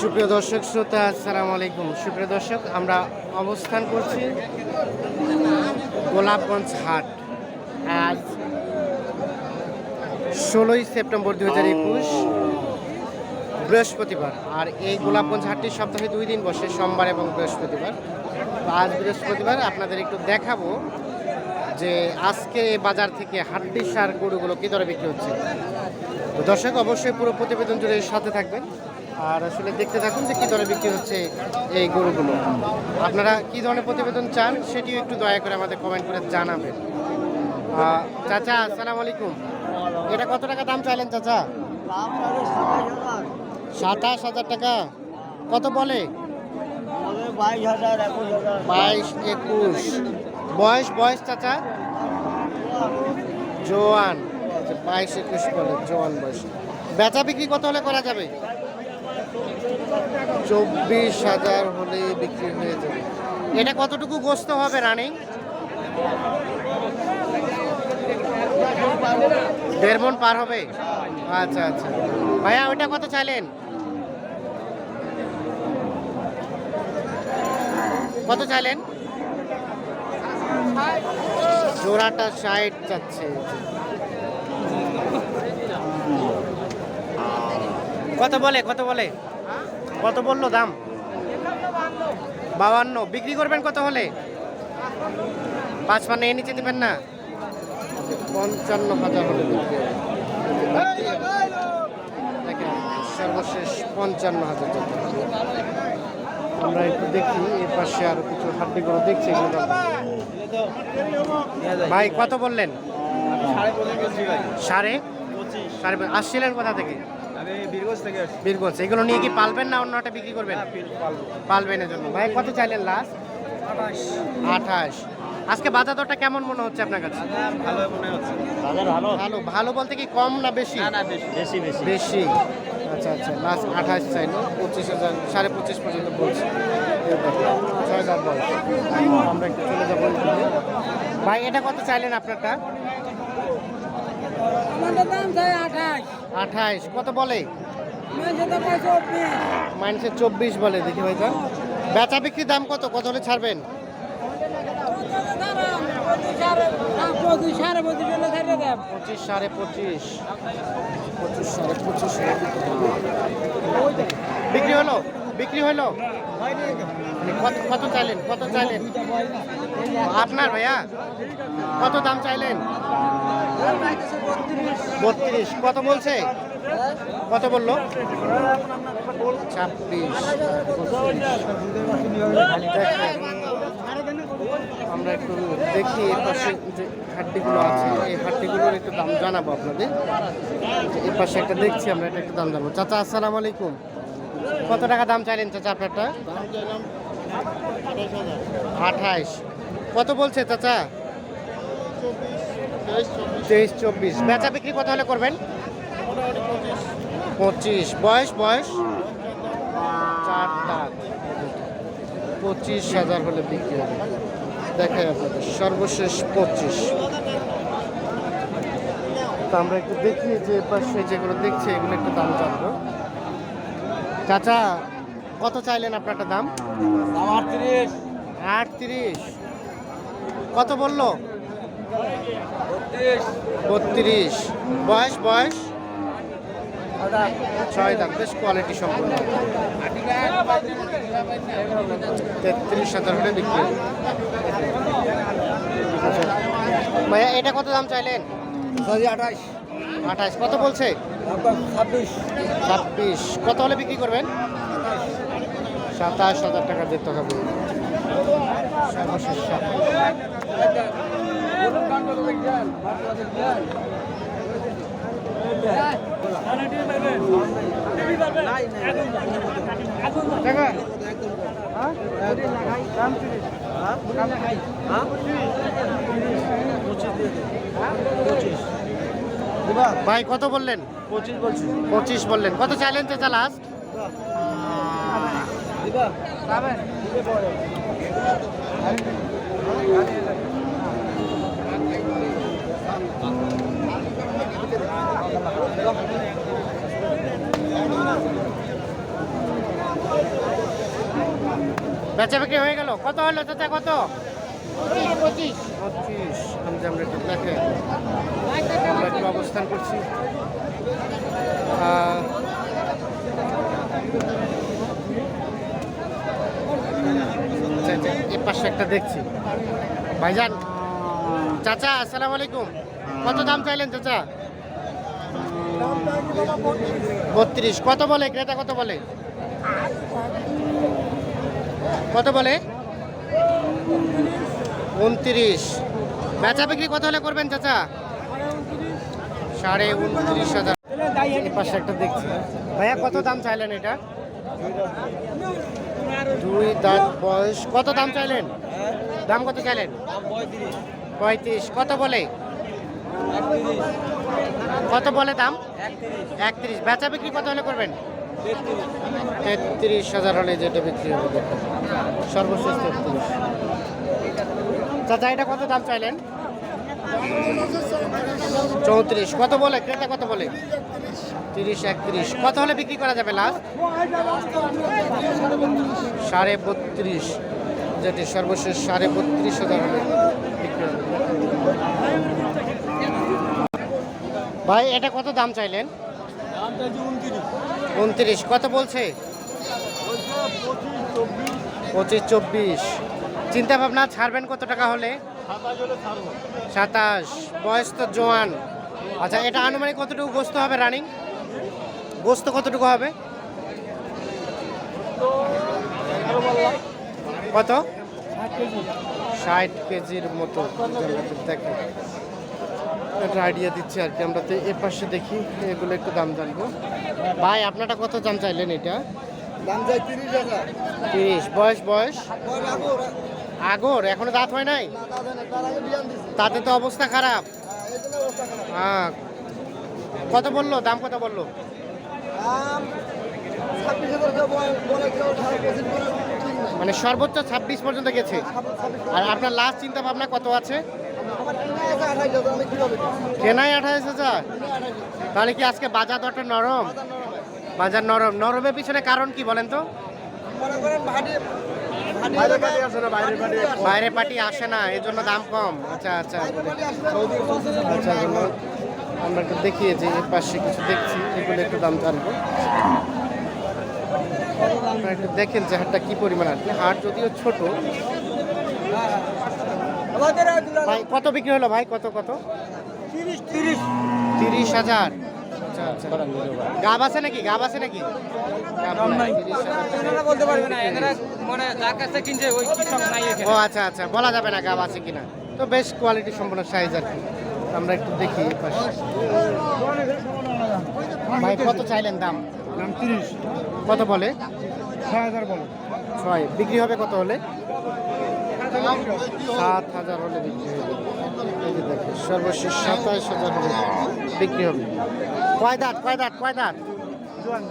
সুপ্রিয় দর্শক, শ্রোতা, আসসালামু আলাইকুম। সুপ্রিয় দর্শক, আমরা অবস্থান করছি গোলাপগঞ্জ হাট। আজ ষোলোই সেপ্টেম্বর দু হাজার একুশ, বৃহস্পতিবার। আর এই গোলাপগঞ্জ হাটটি সপ্তাহে দুই দিন বসে, সোমবার এবং বৃহস্পতিবার। আজ বৃহস্পতিবার আপনাদের একটু দেখাবো যে আজকে এই বাজার থেকে হাড্ডি সার গরুগুলো কী দরে বিক্রি হচ্ছে। দর্শক, অবশ্যই পুরো প্রতিবেদন জুড়ে সাথে থাকবেন। আর আসলে দেখতে থাকুন যে কী দরে বিক্রি হচ্ছে এই গরুগুলো। আপনারা কী ধরনের প্রতিবেদন চান সেটিও একটু দয়া করে আমাদের কমেন্ট করে জানাবেন। চাচা আসসালামু আলাইকুম। এটা কত টাকা দাম চাইলেন চাচা? সাতাশ হাজার টাকা। কত বলে? বাইশ একুশ হাজার বাইশ একুশ। বয়স বয়স চাচা? জোয়ান। আচ্ছা, বাইশ একুশ বলে জোয়ান বয়স। বেচা বিক্রি কত হলে করা যাবে? চব্বিশ হাজার হলে বিক্রি হয়ে যাবে। এটা কতটুকু গোস্ত হবে, রানিং? দেড় মন পার হবে? আচ্ছা আচ্ছা। ভাইয়া, ওইটা কত চাইলেন? কত চাইলেন? জোড়াটা ষাট যাচ্ছে কত বলে কত বলে? কত বলল দাম? বাবান্ন বিক্রি করবেন কত হলে? পাঁচ পান্ন এ নিচে দেবেন না। পঞ্চান্ন হাজার হলে সর্বশেষ পঞ্চান্ন হাজার টাকা। আমরা একটু দেখি এর পাশে আরও কিছু হাড্ডিগুলো দেখছি এগুলো ভাই কত বললেন? সাড়ে পঁচিশ সাড়ে? আসছিলেন কোথা থেকে? বীরগঞ্জ থেকে এগুলো নিয়ে কি পালবেন না অন্যটা বিক্রি করবেন? পালবেন এর জন্য। ভাই কত চাইলেন লাস্ট আঠাশ। আঠাশ। আজকে বাজার দরটা কেমন মনে হচ্ছে আপনার কাছে? ভালো মনে হচ্ছে। বাজার ভালো। ভালো। ভালো বলতে কি কম না বেশি? না না বেশি। বেশি বেশি। বেশি। আচ্ছা আচ্ছা লাস্ট আঠাশ চাইলো পঁচিশ হাজার সাড়ে পঁচিশ পর্যন্ত বলছে। ছয় হাজার বয়স আমরা একটু চলে যাব ভাই এটা কত চাইলেন আপনারটা আমাদের দাম চাই আঠাশ আঠাইশ কত বলে? তো চব্বিশ। বলে দেখি ভাই যান বেচা বিক্রি দাম কত? কত হলে ছাড়বেন? পঁচিশ সাড়ে পঁচিশ পঁচিশ সাড়ে পঁচিশ। বিক্রি হলো? বিক্রি হলো? কত কত চাইলেন? কত চাইলেন? আপনার ভাইয়া? কত দাম চাইলেন? বত্রিশ। কত বলছে? কত বলল? ছাব্বিশ। আমরা একটু দেখি এর পাশে যে হাড্ডিগুলো আছে, এই হাড্ডিগুলোর একটু দাম জানাব আপনাদের। এর পাশে একটা দেখছি, আমরা এটা একটু দাম জানাব। চাচা, আসসালামু আলাইকুম। কত টাকা দাম চাইলেন চাচা আপনারটা? আঠাইশ। কত বলছে চাচা? তেইশ, চব্বিশ। বেচা বিক্রি কত হলে করবেন? পঁচিশ। বয়স বয়স? চার পঁচিশ হাজার হলে বিক্রি হবে। দেখাই আপনাদের। সর্বশেষ পঁচিশ। তো আমরা একটু দেখি যে পাশে যেগুলো দেখছি, এগুলো একটু দাম জানব। চাচা কত চাইলেন আপনারটা দাম? আটত্রিশ আটত্রিশ। কত বলল? বত্রিশ। বয়স বয়স? ছয় দাম বেশ কোয়ালিটি সম্পূর্ণ তেত্রিশ হাজার হলে বিক্রি আচ্ছা। ভাইয়া এটা কত দাম চাইলেন? আঠাশ। আঠাশ কত বলছে? ছাব্বিশ। ছাব্বিশ কত হলে বিক্রি করবেন? সাতাশ হাজার টাকা দিতে হবে সাতাশ। ভাই কত বললেন? পঁচিশ পঁচিশ বললেন। কত চ্যালেঞ্জে চালাস বেচা বিক্রি হয়ে গেল। কত হলো তো কত? পঁচিশ। পঁচিশ। আমি আমরা একটু করছি। আহ, আচ্ছা, আচ্ছা, এ পাশে একটা দেখছি। ভাইজান চাচা আসসালামু আলাইকুম। কত দাম চাইলেন চাচা? বত্রিশ। কত বলে? ক্রেতা কত বলে? কত বলে? উনত্রিশ। বেচা বিক্রি কত হলে করবেন চাচা? সাড়ে উনত্রিশ হাজার। পাশে একটা দেখছি। ভাইয়া, কত দাম চাইলেন এটা? দুই দাঁত বয়স। কত দাম চাইলেন? দাম কত চাইলেন? পঁয়ত্রিশ। কত বলে? কত বলে দাম? একত্রিশ। বেচা বিক্রি কত হলে করবেন? তেত্রিশ হাজার হলে যেটা বিক্রি হবে সর্বশেষ তেত্রিশ। চাচা, এটা কত দাম চাইলেন? চৌত্রিশ। কত বলে? ক্রেতা কত বলে? তিরিশ, একত্রিশ। কত হলে বিক্রি করা যাবে লাস্ট? সাড়ে বত্রিশ। যেটি সর্বশেষ সাড়ে বত্রিশ হাজার হলে ভাই, এটা কত দাম চাইলেন? উনত্রিশ। কত বলছে? পঁচিশ, চব্বিশ। চিন্তা ভাবনা, ছাড়বেন কত টাকা হলে? সাতাশ। বয়স তো জোয়ান। আচ্ছা এটা আনুমানিক কতটুকু গোস্ত হবে রানিং? গোস্ত কতটুকু হবে? কত? ষাট কেজির মতো। দেখেন একটা আইডিয়া দিচ্ছি আর কি। আমরা তো এ পাশে দেখি এগুলো একটু দাম জানব। ভাই আপনারটা কত দাম চাইলেন এটা? দাম চাই তিরিশ হাজার। তিরিশ। বয়স বয়স? আগর এখনও দাঁত হয় নাই? তাতে তো অবস্থা খারাপ। হ্যাঁ, হ্যাঁ কত বলল? দাম কত বলল? মানে সর্বোচ্চ ছাব্বিশ পর্যন্ত গেছে। আর আপনার লাস্ট চিন্তা ভাবনা কত আছে? কেনাই আঠাশ হাজার তাহলে কি আজকে বাজার দরটা নরম? বাজার নরম। নরমের পিছনে কারণ কি বলেন তো? বাইরে পার্টি আসে না এই জন্য দাম কম। আচ্ছা আচ্ছা। আচ্ছা আমরা একটু দেখিয়ে যে এর পাশে কিছু দেখছি, এগুলো একটু দাম জানব। আপনারা একটু দেখেন যে হাটটা কি পরিমাণ আর কি। হাট যদিও ছোট, ভাই, কত বিক্রি হলো ভাই? কত কত? তিরিশ তিরিশ তিরিশ হাজার। গাব আছে নাকি? গাব আছে নাকি? গাব নাই, 30,000 বলতে পারবে না এনারা মানে যার কাছে কিনছে ওই নাই ও আচ্ছা আচ্ছা বলা যাবে না গাব আছে কিনা। তো বেশ কোয়ালিটি সম্পন্ন সাইজ আর কি। আমরা একটু দেখি ভাই কত চাইলেন দাম? দাম তিরিশ। কত বলে? ছয় হাজার বলো। ছয়। বিক্রি হবে কত হলে? সাত হাজার হলে বিক্রি হবে এই যে দেখো সর্বশেষ সাতাশ হাজার হলে বিক্রি হবে। কয় দাঁত কয় দাঁত কয় দাঁত? জোয়ান